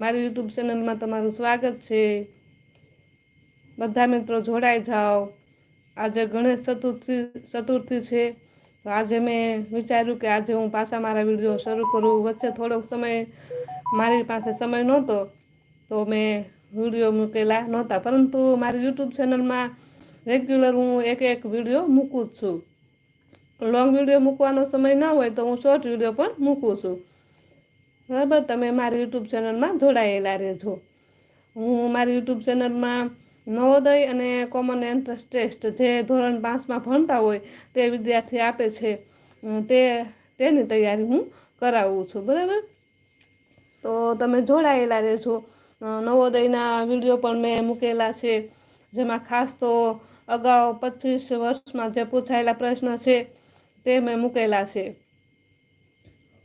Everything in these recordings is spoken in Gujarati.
મારી યુટ્યુબ ચેનલમાં તમારું સ્વાગત છે. બધા મિત્રો જોડાઈ જાઓ. આજે ગણેશ ચતુર્થી ચતુર્થી છે. તો આજે મેં વિચાર્યું કે આજે હું પાછા મારા વીડિયો શરૂ કરું. વચ્ચે થોડોક સમય મારી પાસે સમય નહોતો, તો મેં વીડિયો મૂકેલા નહોતા. પરંતુ મારી યુટ્યુબ ચેનલમાં રેગ્યુલર હું એક એક વીડિયો મૂકું જ છું. લોંગ વીડિયો મૂકવાનો સમય ન હોય તો હું શોર્ટ વીડિયો પણ મૂકું છું. બરાબર તમે મારી યુટ્યુબ ચેનલમાં જોડાયેલા રહેજો. હું મારી યુટ્યુબ ચેનલમાં નવોદય અને કોમન એન્ટ્રન્સ ટેસ્ટ જે ધોરણ પાંચમાં ભણતા હોય તે વિદ્યાર્થી આપે છે તે, તેની તૈયારી હું કરાવું છું. બરાબર? તો તમે જોડાયેલા રહેજો. નવોદયના વીડિયો પણ મેં મૂકેલા છે, જેમાં ખાસ તો અગાઉ પચીસ વર્ષમાં જે પૂછાયેલા પ્રશ્ન છે તે મેં મૂકેલા છે.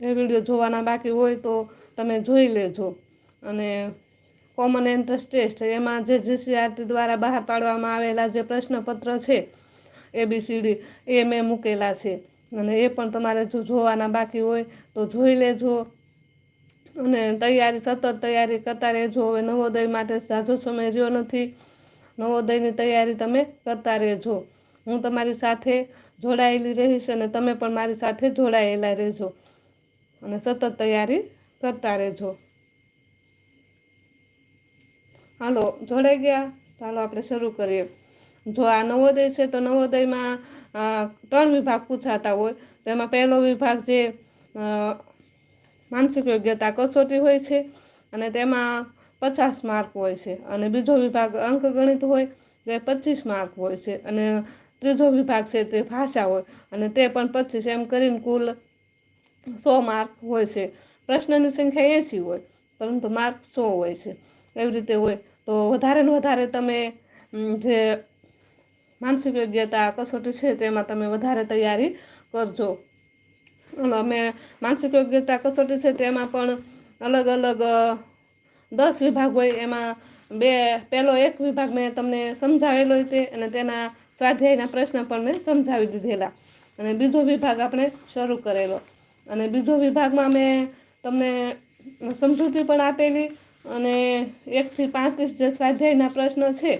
એ વીડિયો જોવાના બાકી હોય તો તમે જોઈ લેજો. અને કોમન એન્ટ્રન્સ ટેસ્ટ એમાં જે જીસીઆરટી દ્વારા બહાર પાડવામાં આવેલા જે પ્રશ્નપત્ર છે એબીસીડી એ મેં મૂકેલા છે. અને એ પણ તમારે જો જોવાના બાકી હોય તો જોઈ લેજો. અને તૈયારી, સતત તૈયારી કરતા રહેજો. હવે નવોદય માટે ઝાઝો સમય રહ્યો નથી. નવોદયની તૈયારી તમે કરતા રહેજો. હું તમારી સાથે જોડાયેલી રહીશ અને તમે પણ મારી સાથે જોડાયેલા રહેજો. અને સતત તૈયારી કરતા રહેજો. હાલો, જોડાઈ ગયા? ચાલો આપણે શરૂ કરીએ. જો આ નવોદય છે, તો નવોદયમાં ત્રણ વિભાગ પૂછાતા હોય. તેમાં પહેલો વિભાગ જે માનસિક યોગ્યતા કસોટી હોય છે અને તેમાં પચાસ માર્ક હોય છે. અને બીજો વિભાગ અંકગણિત હોય, તે પચીસ માર્ક હોય છે. અને ત્રીજો વિભાગ છે, તે ભાષા હોય. અને તે પણ પચીસ. એમ કરીને કુલ સો માર્ક હોય છે. પ્રશ્નની સંખ્યા એંસી હોય, પરંતુ માર્ક સો હોય છે. એવી રીતે હોય તો વધારે ને વધારે તમે જે માનસિક યોગ્યતા કસોટી છે તેમાં તમે વધારે તૈયારી કરજો. અમે માનસિક યોગ્યતા કસોટી છે તેમાં પણ અલગ અલગ દસ વિભાગ હોય, એમાં બે, પહેલો એક વિભાગ મેં તમને સમજાવેલો તે અને તેના સ્વાધ્યાયના પ્રશ્ન પણ મેં સમજાવી દીધેલા. અને બીજો વિભાગ આપણે શરૂ કરેલો. અને બીજો વિભાગમાં મેં તમને સમજૂતી પણ આપેલી અને એકથી પાંત્રીસ જે સ્વાધ્યાયના પ્રશ્ન છે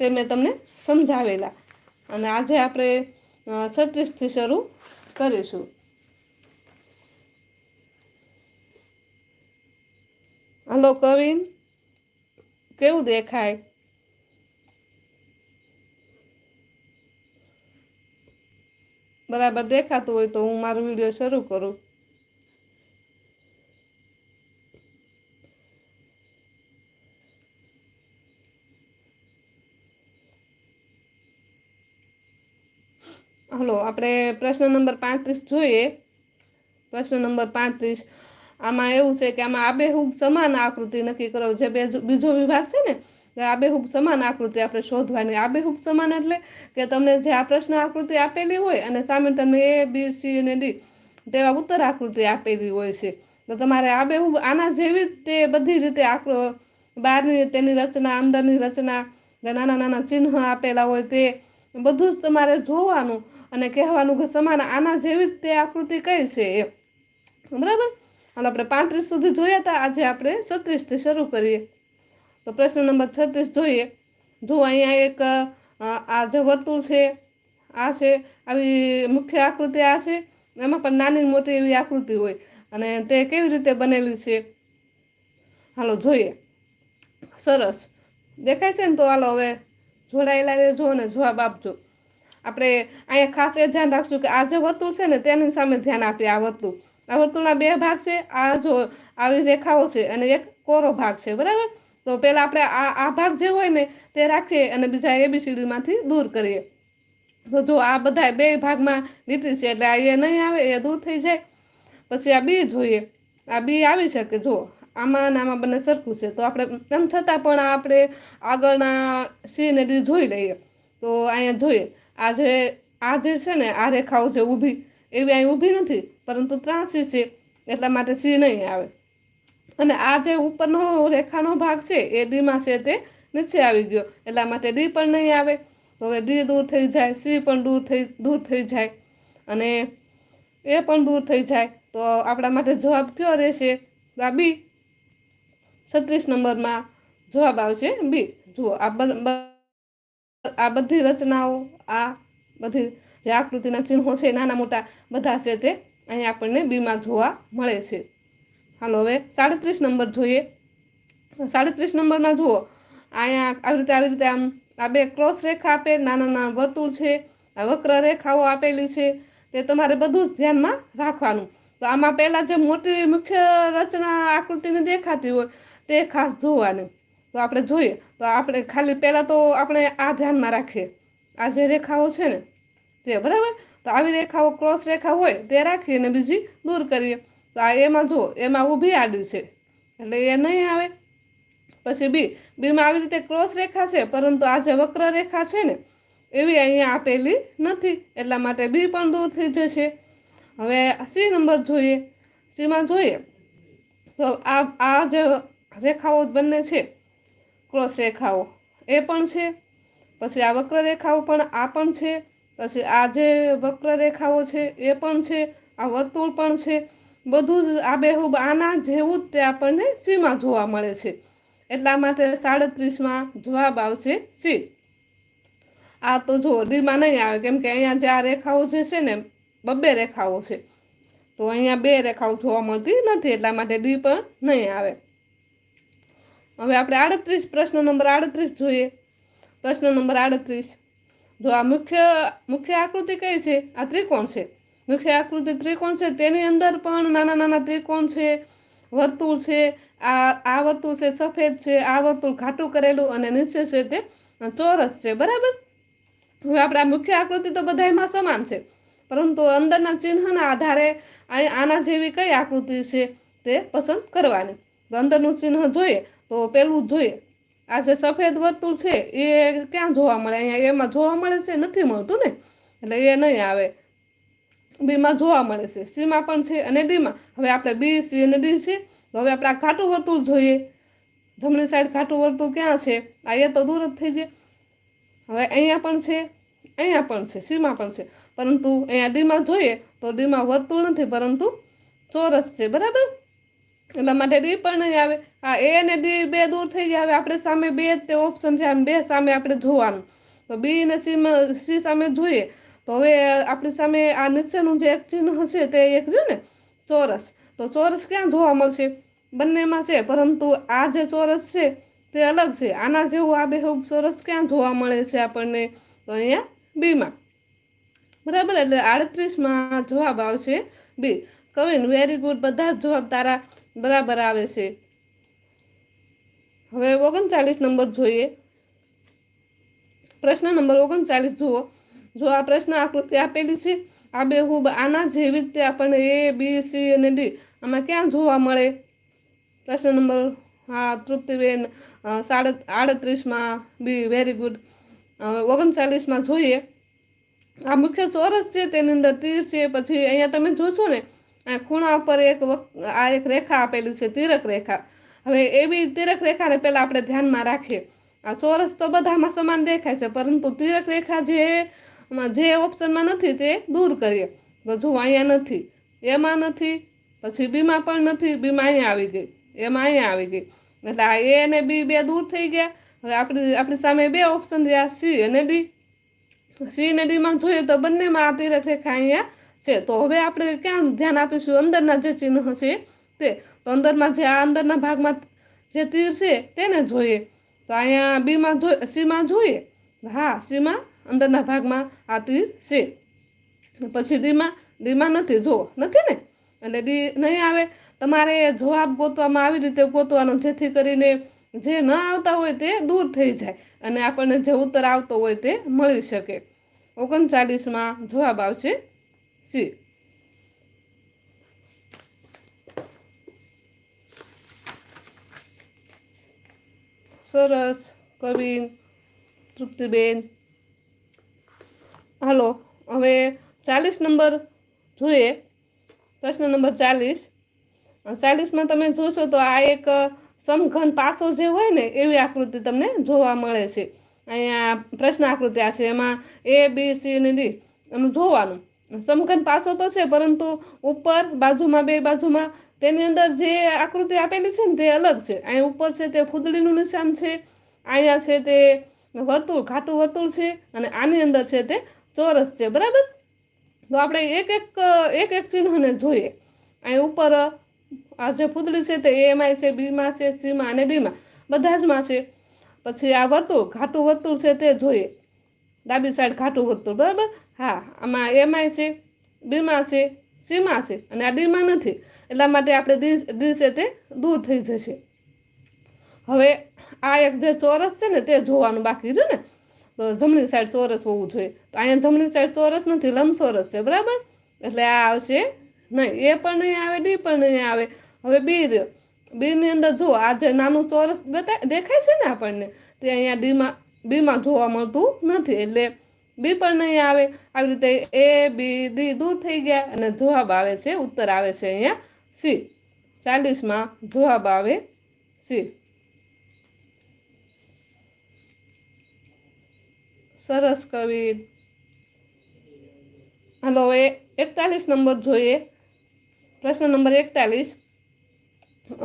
તે મેં તમને સમજાવેલા. અને આજે આપણે છત્રીસથી શરૂ કરીશું. હલો, કવિન, કેવું દેખાય? બરાબર દેખાતું હોય તો હું મારો વીડિયો શરૂ કરું. હલો, આપણે પ્રશ્ન નંબર પાંત્રીસ જોઈએ. પ્રશ્ન નંબર પાંત્રીસ. આમાં એવું છે કે આમાં આબેહૂબ સમાન આકૃતિ નક્કી કરો, જે બે બીજો વિભાગ છે ને આબેહૂબ સમાન આકૃતિ આપણે શોધવાની. આબેહૂબ સમાન એટલે કે તમને જે આ પ્રશ્ન આકૃતિ આપેલી હોય અને સામે તમને એ બી સી અને ડી તેવા ઉત્તર આકૃતિ આપેલી હોય છે. તો તમારે આબેહૂબ આના જેવી તે બધી રીતે આકૃ બહારની તેની રચના, અંદરની રચના નાના નાના ચિહ્ન આપેલા હોય તે બધું જ તમારે જોવાનું અને કહેવાનું કે સમાન આના જેવી જ તે આકૃતિ કઈ છે એ. બરાબર? હાલ, આપણે પાંત્રીસ સુધી જોયા હતા આજે આપણે છત્રીસથી શરૂ કરીએ. તો પ્રશ્ન નંબર છત્રીસ જોઈએ. જો અહીંયા એક આ જે વર્તુળ છે, આ છે, આવી મુખ્ય આકૃતિ આ છે, એમાં પણ નાની મોટી એવી આકૃતિ હોય. અને તે કેવી રીતે બનેલી છે? હાલો, જોઈએ. સરસ. દેખાય છે ને તો હાલો હવે જોડાયેલા રહેજો અને જવાબ આપજો. આપણે અહીંયા ખાસ એ ધ્યાન રાખશું કે આ જે વર્તુળ છે ને તેની સામે ધ્યાન આપીએ આ વર્તુળ. આ વર્તુળના બે ભાગ છે, આ જો આવી રેખાઓ છે અને એક કોરો ભાગ છે, બરાબર? તો પહેલાં આપણે આ આ ભાગ જે હોય ને તે રાખીએ અને બીજા એબીસીડીમાંથી દૂર કરીએ. તો જો આ બધા બે ભાગમાં લીટી છે એટલે આ એ નહીં આવે એ દૂર થઈ જાય. પછી આ બી જોઈએ. આ બી આવી શકે. જો, આમાં આમાં બંને સરખું છે. તો આપણે તેમ છતાં પણ આપણે આગળના સી ને ડી જોઈ લઈએ. તો અહીંયા જોઈએ. આ જે આ જે છે ને, આ રેખાઓ છે ઊભી, એવી અહીં ઊભી નથી, પરંતુ ત્રાસી છે. એટલા માટે સી નહીં આવે. અને આ જે ઉપરનો રેખાનો ભાગ છે, એ ડીમાં છે તે નીચે આવી ગયો. એટલા માટે ડી પણ નહીં આવે. હવે ડી દૂર થઈ જાય, સી પણ દૂર થઈ દૂર થઈ જાય. અને એ પણ દૂર થઈ જાય. તો આપણા માટે જવાબ કયો રહેશે? આ બી છત્રીસ નંબરમાં જવાબ આવશે. બી, જુઓ, આ આ બધી રચનાઓ, આ બધી જે આકૃતિના ચિહ્નો છે, નાના મોટા, બધા છે તે અહીં આપણને બીમાં જોવા મળે છે. હાલો, હવે સાડત્રીસ નંબર જોઈએ. સાડત્રીસ નંબરમાં જુઓ, અહીંયા આવી રીતે આવી રીતે આમ, આ બે ક્રોસ રેખા આપે, નાના નાના વર્તુળ છે, આ વક્ર રેખાઓ આપેલી છે, તે તમારે બધું જ ધ્યાનમાં રાખવાનું. તો આમાં પહેલાં જે મોટી મુખ્ય રચના આકૃતિને દેખાતી હોય, તે ખાસ જોવાની. તો આપણે જોઈએ, તો આપણે ખાલી પહેલાં તો આપણે આ ધ્યાનમાં રાખીએ. આ જે રેખાઓ છે ને, તે, બરાબર? તો આવી રેખાઓ, ક્રોસ રેખા હોય, તે રાખીએ અને બીજી દૂર કરીએ. તો આ એમાં જો, એમાં ઊભી આડી છે. એટલે એ નહીં આવે. પછી બી, બીમાં આવી રીતે ક્રોસ રેખા છે, પરંતુ આ જે વક્ર રેખા છે ને, એવી અહીંયા આપેલી નથી. એટલા માટે બી પણ દૂર થઈ જશે. હવે સી નંબર જોઈએ. સીમાં જોઈએ તો આ આ જે રેખાઓ બંને છે, ક્રોસ રેખાઓ, એ પણ છે. પછી આ વક્ર રેખાઓ પણ આ પણ છે. પછી આ જે વક્ર રેખાઓ છે, એ પણ છે. આ વર્તુળ પણ છે. બધું જ આબેહૂબ આના જેવું જ તે આપણને સીમાં જોવા મળે છે. એટલા માટે સાડત્રીસમાં જવાબ આવશે સી. આ તો જો ડીમાં નહીં આવે, કેમ કે અહીંયા જે આ રેખાઓ જે છે ને, બબ્બે રેખાઓ છે. તો અહીંયા બે રેખાઓ જોવા મળતી નથી, એટલા માટે ડી પણ નહીં આવે. હવે આપણે આડત્રીસ, પ્રશ્ન નંબર આડત્રીસ જોઈએ. પ્રશ્ન નંબર આડત્રીસ. જો આ મુખ્ય મુખ્ય આકૃતિ કઈ છે? આ ત્રિકોણ છે. મુખ્ય આકૃતિ ત્રિકોણ છે, તેની અંદર પણ નાના નાના ત્રિકોણ છે, વર્તુળ છે, આ આ વર્તુળ છે સફેદ છે, આ વર્તુળ ઘાટું કરેલું અને નીચે છે તે ચોરસ છે, બરાબર? હવે આપણે મુખ્ય આકૃતિ તો બધાયમાં સમાન છે, પરંતુ અંદરના ચિહ્નના આધારે આના જેવી કઈ આકૃતિ છે તે પસંદ કરવાની? અંદરનું ચિહ્ન જોઈએ, તો પેલું જોઈએ. આ જે સફેદ વર્તુળ છે, એ ક્યાં જોવા મળે? અહીંયા એમાં જોવા મળે છે, નથી મળતું ને? એટલે એ નહીં આવે. બીમાં જોવા મળે છે. સીમાં પણ છે અને ડીમાં. હવે આપણે બી, સી અને ડી છે. હવે આપણે આ ઘાટું વર્તુળ જોઈએ. જમણી સાઈડ ઘાટું વર્તુળ ક્યાં છે? એ તો દૂર જ થઈ જાય. હવે અહીંયા પણ છે, અહીંયા પણ છે, સીમાં પણ છે. પરંતુ અહીંયા ડીમાં જોઈએ તો ડીમાં વર્તુળ નથી, પરંતુ ચોરસ છે, બરાબર? એટલા માટે ડી પણ નહીં આવે. આ એ અને ડી બે દૂર થઈ ગયા હવે આપણે સામે બે તે ઓપ્શન છે. આમ બે સામે આપણે જોવાનું. તો બી અને સીમાં, સી સામે જોઈએ. તો હવે આપણી સામે આ નીચેનું જે એક ચિહ્ન હશે તે એક છે ને, ચોરસ. તો ચોરસ ક્યાં જોવા મળશે? બંનેમાં છે, પરંતુ આ જે ચોરસ છે તે અલગ છે. આના જેવું આ બેહૂબ ચોરસ ક્યાં જોવા મળે છે આપણને? તો અહીંયા બીમાં. બરાબર? એટલે આડત્રીસમાં જવાબ આવશે બી. કવિન વેરી ગુડ બધા જ જવાબ તારા બરાબર આવે છે. હવે ઓગણચાલીસ નંબર જોઈએ. પ્રશ્ન નંબર ઓગણચાલીસ જુઓ. જો આ પ્રશ્ન આકૃતિ આપેલી છે, આ બે હું આના જેવી રીતે આપણને એ બી સી અને ડી આમાં ક્યાં જોવા મળે? પ્રશ્ન નંબર હા, તૃપ્તિબેન સાડત સાડ આડત્રીસમાં બી વેરી ગુડ ઓગણચાલીસમાં જોઈએ. આ મુખ્ય ચોરસ છે, તેની અંદર તીર છે, પછી અહીંયા તમે જોશો ને, આ ખૂણા ઉપર એક આ એક રેખા આપેલી છે, તિરક રેખા. હવે એવી તિરક રેખાને પહેલાં આપણે ધ્યાનમાં રાખીએ. આ ચોરસ તો બધામાં સમાન દેખાય છે, પરંતુ તિરક રેખા જે જે ઓપ્શનમાં નથી તે દૂર કરીએ. તો જો અહીંયા નથી, એમાં નથી, પછી બીમાં પણ નથી, બીમાં અહીંયા આવી ગઈ, એમાં અહીંયા આવી ગઈ. એટલે આ એ અને બી બે દૂર થઈ ગયા. હવે આપણી આપણી સામે બે ઓપ્શન રહ્યા, સી અને ડી. સી અને ડીમાં જોઈએ તો બંનેમાં આ તિરક રેખા અહીંયા છે. તો હવે આપણે ક્યાં ધ્યાન આપીશું? અંદરના જે ચિહ્ન છે તે. તો અંદરમાં જે, આ અંદરના ભાગમાં જે તીર છે તેને જોઈએ. તો અહીંયા બીમાં જો, સીમાં જોઈએ. હા, સીમાં અંદરના ભાગમાં આ તીર છે. પછી ડીમાં ડીમાં નથી, જો, નથી ને? એટલે ડી નહીં આવે, તમારે જવાબ ગોતવામાં આવી રીતે ગોતવાનો, જેથી કરીને જે ન આવતા હોય તે દૂર થઈ જાય અને આપણને જે ઉત્તર આવતો હોય તે મળી શકે. ઓગણચાલીસમાં જવાબ આવશે સી. સરસ કવિન તૃપ્તિબેન હાલો, હવે ચાલીસ નંબર જોઈએ. પ્રશ્ન નંબર ચાલીસ. ચાલીસમાં તમે જોશો તો આ એક સમઘન પાસો જે હોય ને, એવી આકૃતિ તમને જોવા મળે છે. અહીંયા પ્રશ્ન આકૃતિ આ છે. એમાં એ બી સી અને ડી એમ જોવાનું. સમઘન પાસો તો છે, પરંતુ ઉપર બાજુમાં, બે બાજુમાં તેની અંદર જે આકૃતિ આપેલી છે ને, તે અલગ છે. અહીંયા ઉપર છે તે ફૂદડીનું નિશાન છે. અહીંયા છે તે વર્તુળ, ઘાટું વર્તુળ છે અને આની અંદર છે તે ચોરસ છે, બરાબર? તો આપણે એક એક એક એક ચિહ્નને જોઈએ. અહીં ઉપર, આ જે ફૂદડી છે તે એમાં છે બીમાં છે સીમાં અને ડીમાં બધા જ માં છે. પછી આ વર્તુળ, ઘાટું વર્તુળ છે તે જોઈએ. ડાબી સાઈડ ઘાટું વર્તુળ, બરાબર? હા, આમાં એમાં છે બીમાં છે સીમાં છે અને આ ડીમાં નથી. એટલા માટે આપણે છે તે દૂર થઈ જશે. હવે આ એક જે ચોરસ છે ને તે જોવાનું બાકી છે ને તો જમણી સાઈડ ચોરસ હોવું જોઈએ. તો અહીંયા જમણી સાઈડ ચોરસ નથી, લંબચોરસ છે, બરાબર? એટલે આ આવશે. નહીં, એ પણ નહીં આવે, ડી પણ નહીં આવે. હવે બી રહ્યો બીની અંદર જો આ જે નાનું ચોરસ દેખાય છે ને આપણને, તે અહીંયા ડીમાં, બીમાં જોવા મળતું નથી. એટલે બી પણ નહીં આવે. આવી રીતે એ, બી, ડી દૂર થઈ ગયા અને જવાબ આવે છે, ઉત્તર આવે છે અહીંયા સી. ચાલીસમાં જવાબ આવે સી. સરસ કવિ. હાલો, હવે એકતાલીસ નંબર જોઈએ. પ્રશ્ન નંબર એકતાલીસ.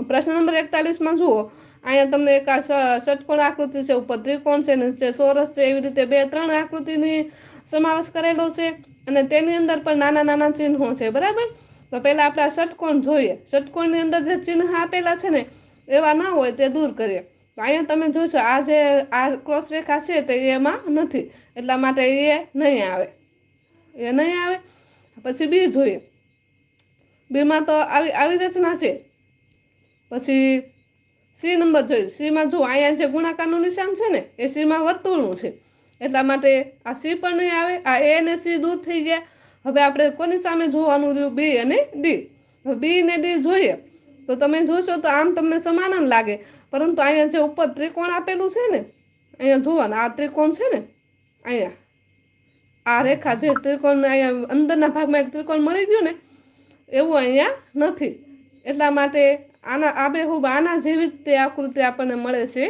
પ્રશ્ન નંબર એકતાલીસમાં જુઓ. અહીંયા તમને એક આ ષટકોણ આકૃતિ છે, ઉપર ત્રિકોણ છે, નીચે ચોરસ છે, એવી રીતે બે, ત્રણ આકૃતિની સમાવેશ કરેલો છે. અને તેની અંદર પણ નાના નાના ચિહ્નો છે, બરાબર? તો પહેલાં આપણે આ ષટકોણ જોઈએ. ષટકોણની અંદર જે ચિહ્ન આપેલા છે ને, એવા ના હોય તે દૂર કરીએ. અહીંયા તમે જોશો, આ જે, આ ક્રોસ રેખા છે તે એમાં નથી. એટલા માટે એ નહીં આવે. એ નહીં આવે. પછી બી જોઈએ. બીમાં તો આવી આવી રચના છે. પછી સી નંબર જોઈએ. સીમાં જો અહીંયા જે ગુણાકારનું નિશાન છે ને, એ સીમાં વર્તુળનું છે. એટલા માટે આ સી પણ નહીં આવે. આ એ અને સી દૂર થઈ ગયા. હવે આપણે કોની સામે જોવાનું રહ્યું? બી અને ડી. બી ને ડી જોઈએ. તો તમે જોશો તો આમ તમને સમાન જ લાગે. પરંતુ અહીંયા જે ઉપર ત્રિકોણ આપેલું છે ને, અહીંયા જોવાનું આ ત્રિકોણ છે ને, અહીંયા. આ રેખા જે ત્રિકોણ અહીંયા અંદરના ભાગમાં એક ત્રિકોણ મળી ગયું ને, એવું અહીંયા નથી. એટલા માટે આના, આબેહૂબ આના જેવી જ તે આકૃતિ આપણને મળે છે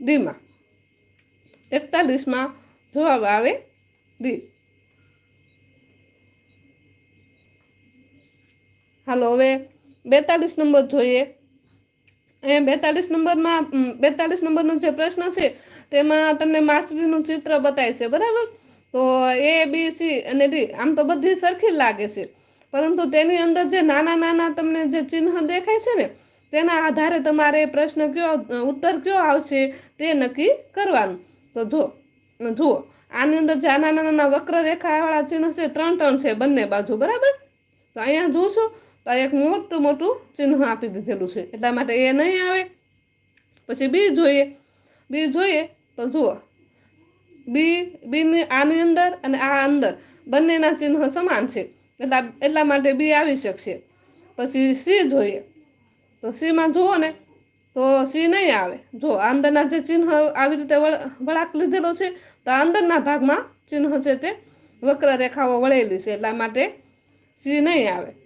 ડીમાં. એકતાલીસમાં જવાબ આવે ડી. હાલો, હવે બેતાલીસ નંબર જોઈએ. અહીંયા બેતાલીસ નંબરમાં બેતાળીસ નંબરનો જે પ્રશ્ન છે, તેમાં તમને માસ્ટરીનું ચિત્ર બતાય છે, બરાબર? તો એ, બી, સી અને ડી, આમ તો બધી સરખી લાગે છે. પરંતુ તેની અંદર જે નાના નાના તમને જે ચિહ્ન દેખાય છે ને, તેના આધારે તમારે પ્રશ્ન કયો, ઉત્તર કયો આવશે તે નક્કી કરવાનું. તો જો, જુઓ, આની અંદર જે નાના નાના વક્ર રેખાવાળા ચિહ્ન છે, ત્રણ ત્રણ છે બંને બાજુ, બરાબર? તો અહીંયા જોશો તો એક મોટું મોટું ચિહ્ન આપી દીધેલું છે. એટલા માટે એ નહીં આવે. પછી બી જોઈએ. બી જોઈએ તો જુઓ. બી, બીની આની અંદર અને આ અંદર બંનેના ચિહ્ન સમાન છે. એટલા એટલા માટે બી આવી શકશે. પછી સી જોઈએ. તો સીમાં જુઓ ને, તો સી નહીં આવે. જો અંદરના જે ચિહ્ન આવી રીતે વળાક લીધેલો છે, તો અંદરના ભાગમાં ચિહ્ન છે તે વક્ર રેખાઓ વળેલી છે. એટલા માટે સી નહીં આવે.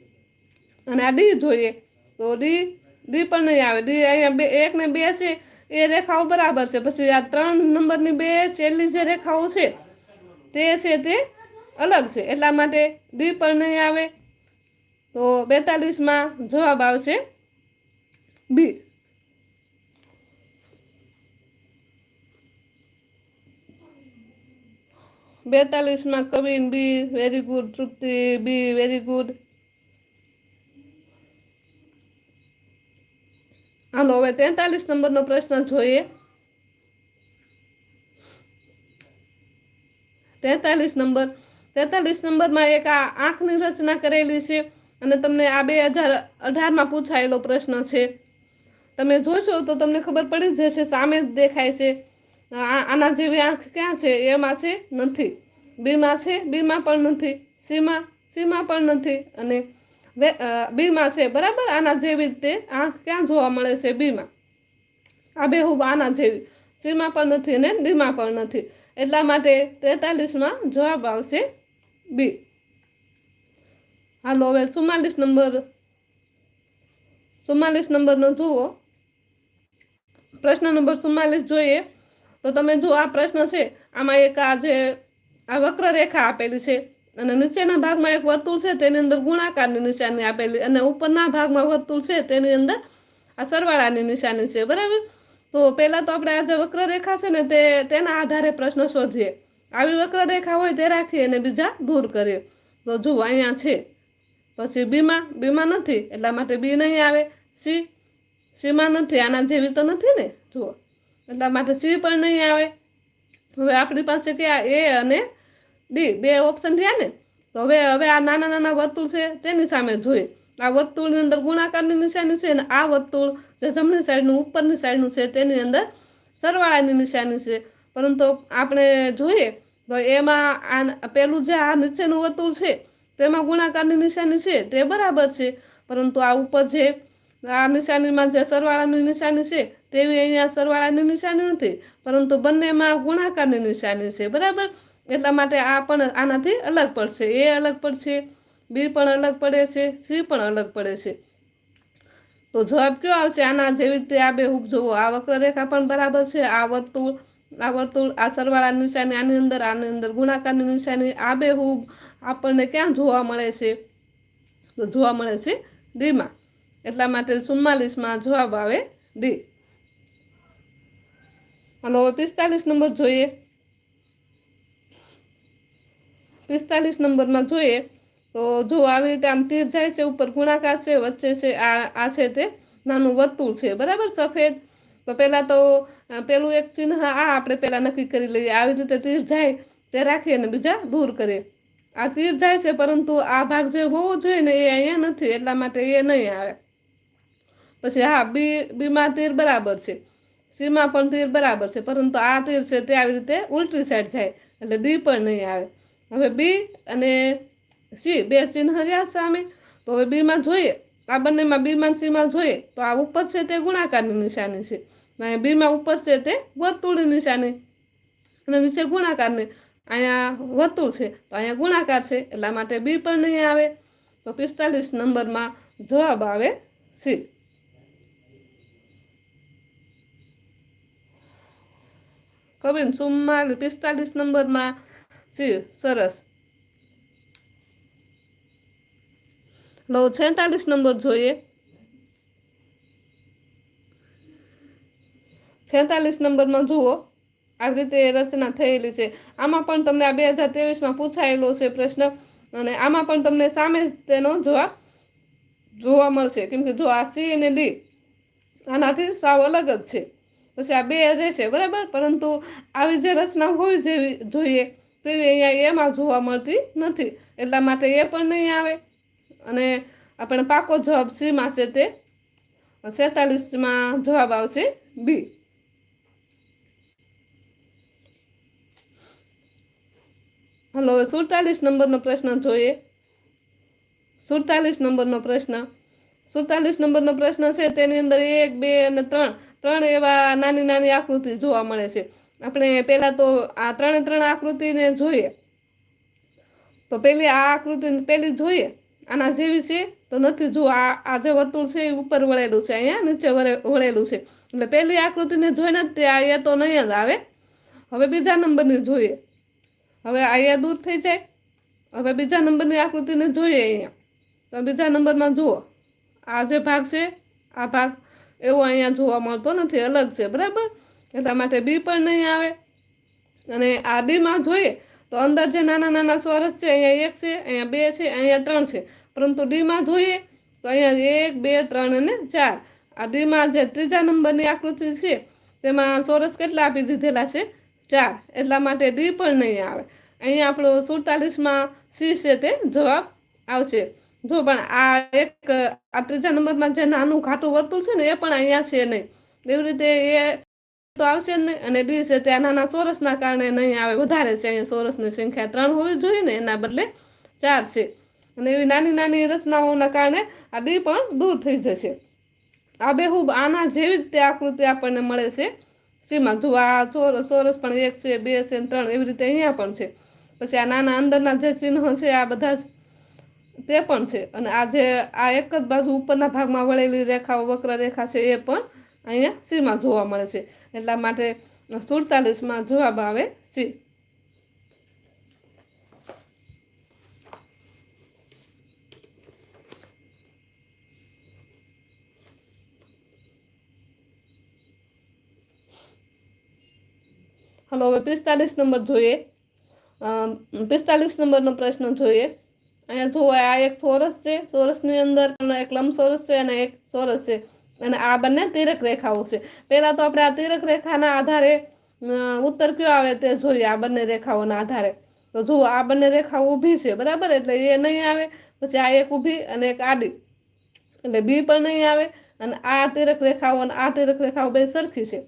અને આ ડી જોઈએ. તો ડી ડી પણ નહીં આવે. ડી અહીંયા બે એક ને બે છે, એ રેખાઓ બરાબર છે. પછી આ ત્રણ નંબરની બે છેલ્લી જે રેખાઓ છે, તે છે તે અલગ છે. એટલા માટે ડી પણ નહીં આવે. તો બેતાલીસમાં જવાબ આવશે B. બેતાલીસમાં Kavin B very good Trupti B very good હાલો હવે તેતાલીસ નંબરનો પ્રશ્ન જોઈએ. તેતાલીસ નંબર. તેતાલીસ નંબરમાં એક આ આંખની રચના કરેલી છે અને તમને આ બે હજાર અઢારમાં પૂછાયેલો પ્રશ્ન છે. તમે જોશો તો તમને ખબર પડી જ જશે, સામે જ દેખાય છે. આના જેવી આંખ ક્યાં છે? એમાં છે નથી. બીમાં છે, બીમાં પણ નથી. સીમાં સીમાં પણ નથી. અને બીમાં છે, બરાબર? આના જેવી રીતે આંખ ક્યાં જોવા મળે છે બીમાં? આ બેહૂબ આના જેવી. સીમાં પણ નથી ને બીમાં પણ નથી. એટલા માટે તેતાલીસમાં જવાબ આવશે બી. હાલો, હવે ચુમ્માલીસ નંબર. ચુમ્માલીસ નંબરનો જુઓ. પ્રશ્ન નંબર ચુમ્માલીસ જોઈએ. તો તમે જો આ પ્રશ્ન છે. આમાં એક આ જે, આ વક્ર રેખા આપેલી છે. અને નીચેના ભાગમાં એક વર્તુળ છે, તેની અંદર ગુણાકારની નિશાની આપેલી અને ઉપરના ભાગમાં વર્તુળ છે, તેની અંદર આ સરવાળાની નિશાની છે, બરાબર? તો પહેલાં તો આપણે આ જે વક્રરેખા છે ને, તે તેના આધારે પ્રશ્ન શોધીએ. આવી વક્રરેખા હોય તે રાખીએ અને બીજા દૂર કરીએ. તો જુઓ, અહીંયા છે. પછી બીમાં બીમાં નથી, એટલા માટે બી નહીં આવે. સી, સીમાં નથી, આના જેવી તો નથી ને? જુઓ. એટલા માટે સી પણ નહીં આવે. હવે આપણી પાસે ક્યાં, એ અને ડી બે ઓપ્શન રહ્યા ને, તો હવે હવે આ નાના નાના વર્તુળ છે તેની સામે જોઈએ આ વર્તુળની અંદર ગુણાકારની નિશાની છે અને આ વર્તુળ જે જમણી સાઈડનું, ઉપરની સાઈડનું છે તેની અંદર સરવાળાની નિશાની છે. પરંતુ આપણે જોઈએ, તો એમાં આ પેલું જે આ નીચેનું વર્તુળ છે, તેમાં ગુણાકારની નિશાની છે, તે બરાબર છે. પરંતુ આ ઉપર જે આ નિશાનીમાં જે સરવાળાની નિશાની છે, તેવી અહીંયા સરવાળાની નિશાની નથી. પરંતુ બંનેમાં ગુણાકારની નિશાની છે, બરાબર? એટલા માટે આ પણ આનાથી અલગ પડશે. એ અલગ પડશે, બી પણ અલગ પડે છે, સી પણ અલગ પડે છે. તો જવાબ કયો આવશે? આના જેવી રીતે આ બે હૂબ જુઓ આ વક્રરેખા પણ બરાબર છે, આ વર્તુળ આ વર્તુળ, આ સરવાળાની નિશાની, આની અંદર આની અંદર, ગુણાકારની નિશાની, આ બે હૂબ આપણને ક્યાં જોવા મળે છે? તો જોવા મળે છે ડીમાં. એટલા માટે ચુમ્માલીસમાં જવાબ આવે ડી. હાલો, હવે પિસ્તાલીસ નંબર જોઈએ. પિસ્તાલીસ નંબરમાં જોઈએ, તો જો આવી રીતે આમ તીર જાય છે, ઉપર ગુણાકાર છે, વચ્ચે છે, આ આ છે તે નાનું વર્તુળ છે. બરાબર? સફેદ. તો પહેલાં તો પેલું એક ચિહ્ન આ આપણે પહેલાં નક્કી કરી લઈએ. આવી રીતે તીર જાય, તે રાખીએ અને બીજા દૂર કરીએ. આ તીર જાય છે, પરંતુ આ ભાગ જે હોવો જોઈએ ને, એ અહીંયા નથી. એટલા માટે એ નહીં આવે. પછી હા, બી, બીમાં તીર બરાબર છે. સીમાં પણ તીર બરાબર છે, પરંતુ આ તીર છે તે આવી રીતે ઉલટી સાઈડ જાય. એટલે બી પણ નહીં આવે. હવે બી અને સી, બે ચિહ્ન રહ્યા સામે, તો હવે બીમાં જોઈએ, આ બંનેમાં બીમાં સીમાં જોઈએ, તો આ ઉપર છે તે ગુણાકારની નિશાની છે. અને બીમાં ઉપર છે તે વર્તુળની નિશાની. અને નીચે ગુણાકારની, અહીંયા વર્તુળ છે, તો અહીંયા ગુણાકાર છે, એટલા માટે બી પણ નહીં આવે. તો પિસ્તાલીસ નંબરમાં જવાબ આવે સી. કવિન ચુમ્માલીસ પિસ્તાલીસ નંબરમાં સી સરસ. લો છેતાલીસ નંબર જોઈએ. છેતાલીસ નંબરમાં જુઓ. આવી રીતે રચના થયેલી છે. આમાં પણ તમને આ બે હજાર ત્રેવીસમાં પૂછાયેલો છે પ્રશ્ન અને આમાં પણ તમને સામે જ તેનો જવાબ જોવા મળશે. કેમ કે જો આ સી અને ડી આનાથી સાવ અલગ જ છે. પછી આ બે રહેશે બરાબર? પરંતુ આવી જે રચના હોવી જેવી જોઈએ. તેવી અહીંયા એમાં જોવા મળતી નથી. એટલા માટે એ પણ નહીં આવે. અને આપણે પાકો જવાબ સીમાં છે તે? સેતાલીસમાં જવાબ આવશે બી. હલો, હવે સુડતાલીસ નંબરનો પ્રશ્ન જોઈએ. સુડતાલીસ નંબરનો પ્રશ્ન. સુડતાલીસ નંબરનો પ્રશ્ન છે, તેની અંદર એક, બે અને ત્રણ. ત્રણ એવા નાની નાની આકૃતિ જોવા મળે છે. આપણે પહેલાં તો આ ત્રણે ત્રણ આકૃતિને જોઈએ. તો પેલી આ આકૃતિ પેલી જોઈએ. આના જેવી છે તો નથી જો આ આ જે વર્તુળ છે એ ઉપર વળેલું છે, અહીંયા નીચે વળે- વળેલું છે. એટલે પહેલી આકૃતિને જોઈને જ તે આ તો નહીં જ આવે. હવે બીજા નંબરની જોઈએ. હવે અહીંયા દૂર થઈ જાય. હવે બીજા નંબરની આકૃતિને જોઈએ અહીંયા. તો બીજા નંબરમાં જુઓ. આ જે ભાગ છે, આ ભાગ એવો અહીંયા જોવા મળતો નથી, અલગ છે, બરાબર? એટલા માટે બી પણ નહીં આવે. અને આ ડીમાં જોઈએ તો અંદર જે નાના નાના ચોરસ છે, અહીંયા એક છે, અહીંયા બે છે, અહીંયા ત્રણ છે. પરંતુ ડીમાં જોઈએ તો અહીંયા એક, બે, ત્રણ અને ચાર. આ ડીમાં જે ત્રીજા નંબરની આકૃતિ છે, તેમાં ચોરસ કેટલા આપી દીધેલા છે? ચાર. એટલા માટે ડી પણ નહીં આવે. અહીંયા આપણો સુડતાલીસમાં સી છે તે જવાબ આવશે. જો પણ આ એક, આ ત્રીજા નંબરમાં જે નાનું ઘાટું વર્તુળ છે ને, એ પણ અહીંયા છે નહીં. એવી રીતે એ તો આવશે જ નહીં અને ડી છે ત્યાં નાના સોરસના કારણે નહીં આવે. વધારે છે અહીંયા સોરસની સંખ્યા ત્રણ હોવી જોઈએ ને, એના બદલે ચાર છે. અને એવી નાની નાની રચનાઓના કારણે આ ડી પણ દૂર થઈ જશે. આ બેહૂબ આના જેવી જ તે આકૃતિ આપણને મળે છે. સીમાં જો આ ચોરસ ચોરસ પણ એક છે, બે છે ત્રણ, એવી રીતે અહીંયા પણ છે. પછી આ નાના અંદરના જે ચિહ્ન છે, આ બધા જ તે પણ છે. અને આ જે, આ એક જ બાજુ ઉપરના ભાગમાં વળેલી રેખાઓ, વક્ર રેખા છે, એ પણ અહીંયા સીમાં જોવા મળે છે. એટલા માટે સુડતાલીસમાં જવાબ આવે સી. હલો, હવે પિસ્તાલીસ નંબર જોઈએ. પિસ્તાલીસ નંબરનો પ્રશ્ન જોઈએ. અહીંયા જોવા, આ એક સોરસ છે. સોરસની અંદર એક લંબ સોરસ છે અને એક સોરસ છે. અને આ બંને તિરક રેખાઓ છે. પહેલાં તો આપણે આ તિરક રેખાના આધારે ઉત્તર કયો આવે તે જોઈએ આ બંને રેખાઓના આધારે. તો જુઓ, આ બંને રેખાઓ ઊભી છે, બરાબર? એટલે એ નહીં આવે, પછી આ એક ઊભી અને એક આડી. એટલે બી પણ નહીં આવે અને આ તિરક રેખાઓ અને આ તિરક રેખાઓ બે સરખી છે.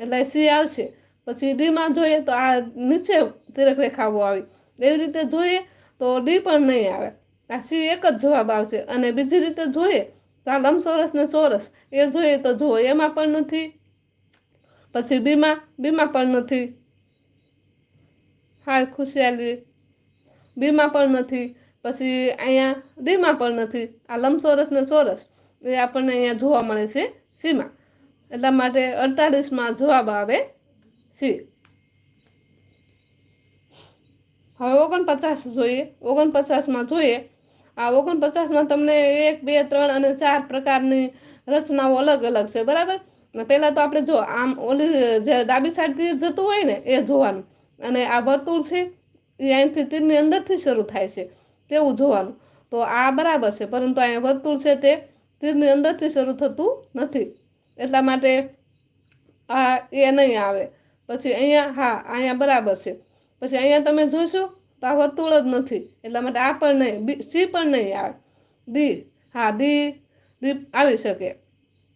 એટલે સી આવશે. પછી ડીમાં જોઈએ તો આ નીચે તિરક રેખાઓ આવી. એવી રીતે જોઈએ તો ડી પણ નહીં આવે. આ સી એક જ જવાબ આવશે. અને બીજી રીતે જોઈએ તો આ લંબચોરસ ને ચોરસ એ જોઈએ તો જુઓ, એમાં પણ નથી. પછી બીમાં બીમાં પણ નથી. હાર ખુશિયાલી. બીમાં પણ નથી. પછી અહીંયા ડીમાં પણ નથી. આ લંબચોરસ ને ચોરસ એ આપણને અહીંયા જોવા મળે છે સીમાં. એટલા માટે અડતાલીસમાં જવાબ આવે સી. હવે ઓગણપચાસ જોઈએ. ઓગણપચાસમાં જોઈએ. આ ઓગણપચાસમાં તમને એક, બે, ત્રણ અને ચાર પ્રકારની રચનાઓ અલગ અલગ છે, બરાબર? પહેલાં તો આપણે જો આમ ઓલી જે ડાબી સાઈડથી જતું હોય ને, એ જોવાનું. અને આ વર્તુળ છે, એ અહીંથી તીરની અંદરથી શરૂ થાય છે, તેવું જોવાનું. તો આ બરાબર છે, પરંતુ અહીંયા વર્તુળ છે તે તીરની અંદરથી શરૂ થતું નથી. એટલા માટે આ એ નહીં આવે. પછી અહીંયા, હા, અહીંયા બરાબર છે. પછી અહીંયા તમે જોશો તો આ વર્તુળ જ નથી. એટલા માટે આ પણ નહીં, બી, સી પણ નહીં આવે. ડી હા ડી ડી આવી શકે.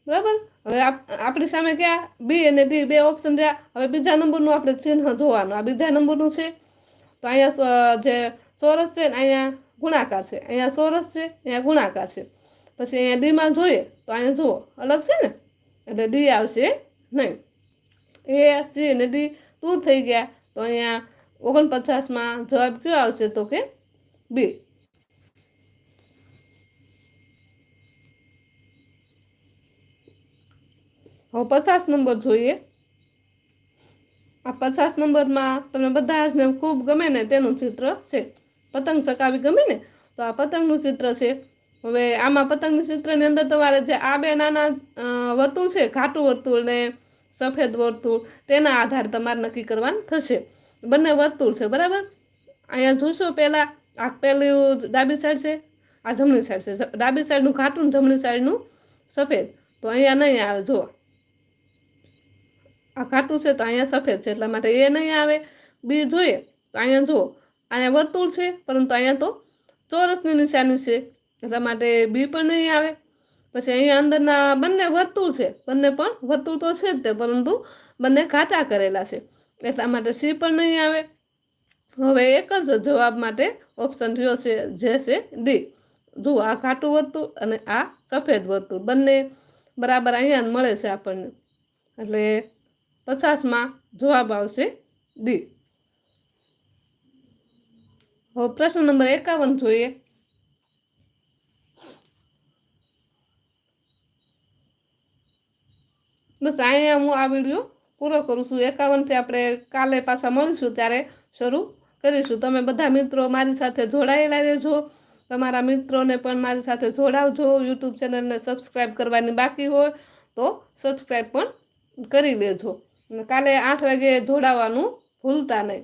બરાબર? હવે આપ- આપણી સામે ક્યાં? બી અને ડી બે ઓપ્શન રહ્યા. હવે બીજા નંબરનું આપણે ચિહ્ન જોવાનું. આ બીજા નંબરનું છે. તો અહીંયા જે ચોરસ છે ને અહીંયા ગુણાકાર છે. અહીંયા ચોરસ છે, અહીંયા ગુણાકાર છે. પછી અહીંયા ડીમાં જોઈએ, તો અહીંયા જુઓ, અલગ છે ને? એટલે ડી આવશે નહીં. એ, સી અને ડી દૂર થઈ ગયા. તો અહીંયા ઓગણપચાસમાં જવાબ કયો આવશે તો કે બી. હવે પચાસ નંબર જોઈએ. આ પચાસ નંબરમાં તમને બધા જ ને ખૂબ ગમે ને તેનું ચિત્ર છે. પતંગ ચકાવી ગમે ને? તો આ પતંગનું ચિત્ર છે. હવે આમાં પતંગનું ચિત્રની અંદર તમારે જે આ બે નાના વર્તુળ છે, ઘાટું વર્તુળ ને સફેદ વર્તુળ, તેના આધારે તમારે નક્કી કરવાનું થશે. બંને વર્તુળ છે, બરાબર? અહીંયા જોશો પહેલાં, આ પહેલું ડાબી સાઈડ છે, આ જમણી સાઈડ છે. ડાબી સાઈડનું ઘાટું જમણી સાઈડનું સફેદ. તો અહીંયા નહીં આવે જો આ ઘાટું છે તો અહીંયા સફેદ છે, એટલા માટે એ નહીં આવે. બી જોઈએ, તો અહીંયા જુઓ, અહીંયા વર્તુળ છે, પરંતુ અહીંયા તો ચોરસની નિશાની છે, એટલા માટે બી પણ નહીં આવે. પછી અહીંયા અંદરના બંને વર્તુળ છે, બંને પણ વર્તુળ તો છે જ તે, પરંતુ બંને ઘાટા કરેલા છે. એટલા માટે સી પણ નહીં આવે. હવે એક જ જવાબ માટે ઓપ્શન રહ્યો છે જે છે ડી જુઓ આ ઘાટું વર્તુળ અને આ સફેદ વર્તુળ બંને બરાબર અહીંયા મળે છે આપણને. એટલે પચાસમાં જવાબ આવશે ડી હવે પ્રશ્ન નંબર એકાવન જોઈએ. બસ અહીંયા હું આ વીડિયો પૂરો કરું એકાવનથી આપણે કાલે પાછા મળીશું ત્યારે શરૂ કરીશું. તમે બધા મિત્રો મારી સાથે જોડાયેલા રહેજો. તમારા મિત્રોને પણ મારી સાથે જોડાવજો. યુટ્યુબ ચેનલને સબસ્ક્રાઈબ કરવાની બાકી હોય તો સબસ્ક્રાઈબ પણ કરી લેજો. કાલે આઠ વાગે જોડાવાનું ભૂલતા નહીં.